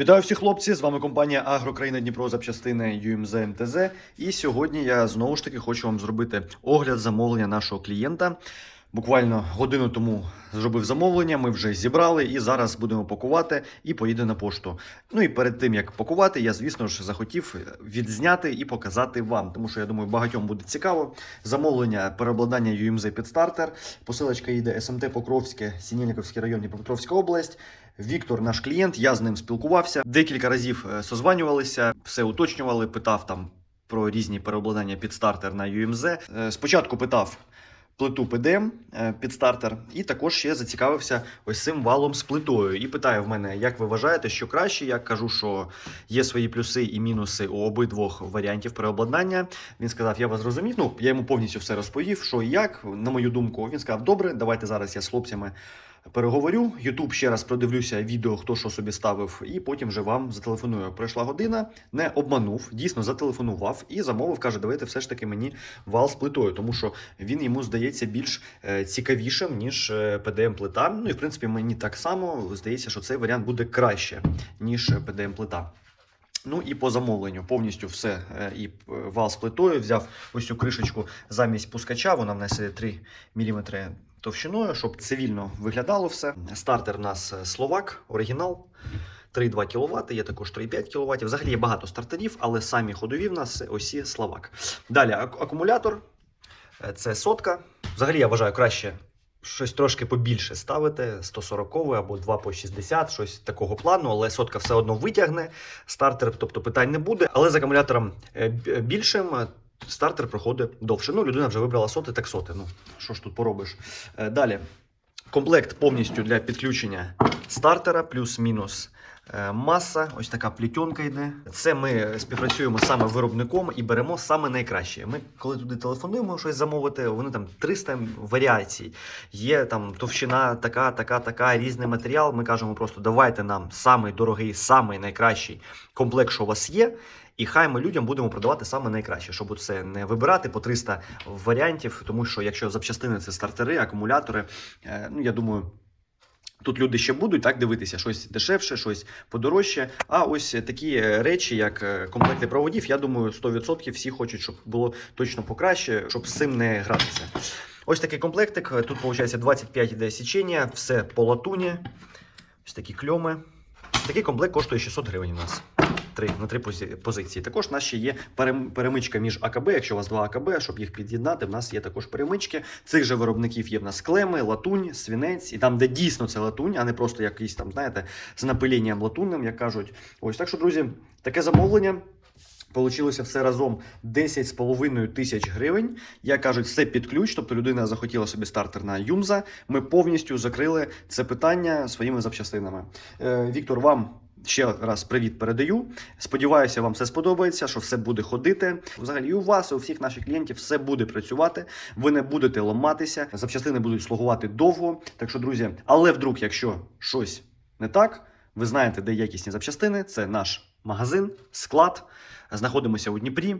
Вітаю всіх хлопці! З вами компанія Агрокраїна Дніпро запчастини ЮМЗ МТЗ. І сьогодні я знову ж таки хочу вам зробити огляд замовлення нашого клієнта. Буквально годину тому зробив замовлення, ми вже зібрали і зараз будемо пакувати і поїде на пошту. Ну і перед тим як пакувати, я звісно ж захотів відзняти і показати вам, тому що я думаю, багатьом буде цікаво. Замовлення переобладнання UMZ під стартер. Посилочка йде СМТ Покровське, Сінельниковський район, Дніпропетровська область. Віктор, наш клієнт, я з ним спілкувався. Декілька разів е, созванювалися, все уточнювали, питав там про різні переобладнання під стартер на UMZ. Е, Спочатку питав плиту ПДМ е, під стартер, і також ще зацікавився ось цим валом з плитою. І питає в мене, як ви вважаєте, що краще? Я кажу, що є свої плюси і мінуси у обидвох варіантів переобладнання. Він сказав, я вас зрозумів. Ну, я йому повністю все розповів, що і як. На мою думку, він сказав, добре, давайте зараз я з хлопцями переговорю. Ютуб ще раз продивлюся відео, хто що собі ставив, і потім вже вам зателефоную. Пройшла година, не обманув, дійсно зателефонував і замовив. каже, давайте все ж таки мені вал з плитою, тому що він йому здається більш е, цікавішим, ніж pdm плита Ну і в принципі мені так само здається, що цей варіант буде краще, ніж pdm плита Ну і по замовленню повністю все е, і е, вал з плитою взяв ось цю кришечку замість пускача. Вона в нас 3 мм товщиною, щоб цивільно виглядало все. Стартер у нас е, словак, оригінал. 3,2 кВт, є також 3,5 кВт. Взагалі є багато стартерів, але самі ходові в нас осі Словак. Далі ак- акумулятор. Е, Це сотка. Взагалі я вважаю краще щось трошки побільше ставити, 140 або 2 по 60, щось такого плану, але сотка все одно витягне. Стартер, тобто питань не буде. Але з акумулятором е, більшим. Стартер проходить довше. Ну, людина вже вибрала соти, так соти. Ну, що ж тут поробиш? Е, Далі. Комплект повністю для підключення стартера, плюс-мінус маса. Ось така плітьонка йде. Це ми співпрацюємо саме виробником і беремо саме найкраще. Ми, коли туди телефонуємо щось замовити, вони там 300 варіацій. Є там товщина, така, така, така, різний матеріал. Ми кажемо просто давайте нам самий дорогий, самий найкращий комплект, що у вас є. І хай ми людям будемо продавати саме найкраще, щоб це не вибирати по 300 варіантів, тому що якщо запчастини це стартери, акумулятори, е, ну я думаю. Тут люди ще будуть так дивитися, щось дешевше, щось подорожче. А ось такі речі, як е, комплекти проводів, я думаю, 100% всі хочуть, щоб було точно покраще, щоб з цим не гратися. Ось такий комплектик. Тут виходить 25 іде січення, все по латуні. Ось такі кльоми. Такий комплект коштує 600 гривень у нас. Три, на три позиції. Також у нас ще є перемичка між АКБ. Якщо у вас два АКБ, щоб їх під'єднати, в нас є також перемички. Цих же виробників є в нас клеми, латунь, свінець, і там, де дійсно це латунь, а не просто якийсь там, знаєте, з напилінням латунним, як кажуть. Ось так що, друзі, таке замовлення. Получилося все разом 10,5 тисяч гривень. Як кажуть, все під ключ. Тобто людина захотіла собі стартер на Юмза. Ми повністю закрили це питання своїми запчастинами. Е, Віктор, вам ще раз привіт передаю. Сподіваюся, вам все сподобається, що все буде ходити. Взагалі, і у вас, і у всіх наших клієнтів все буде працювати. Ви не будете ламатися, запчастини будуть слугувати довго. Так що, друзі, але вдруг, якщо щось не так, ви знаєте, де якісні запчастини. Це наш магазин, склад. Знаходимося у Дніпрі,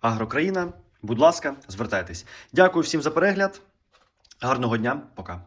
Агрокраїна. Будь ласка, звертайтесь. Дякую всім за перегляд. Гарного дня, пока.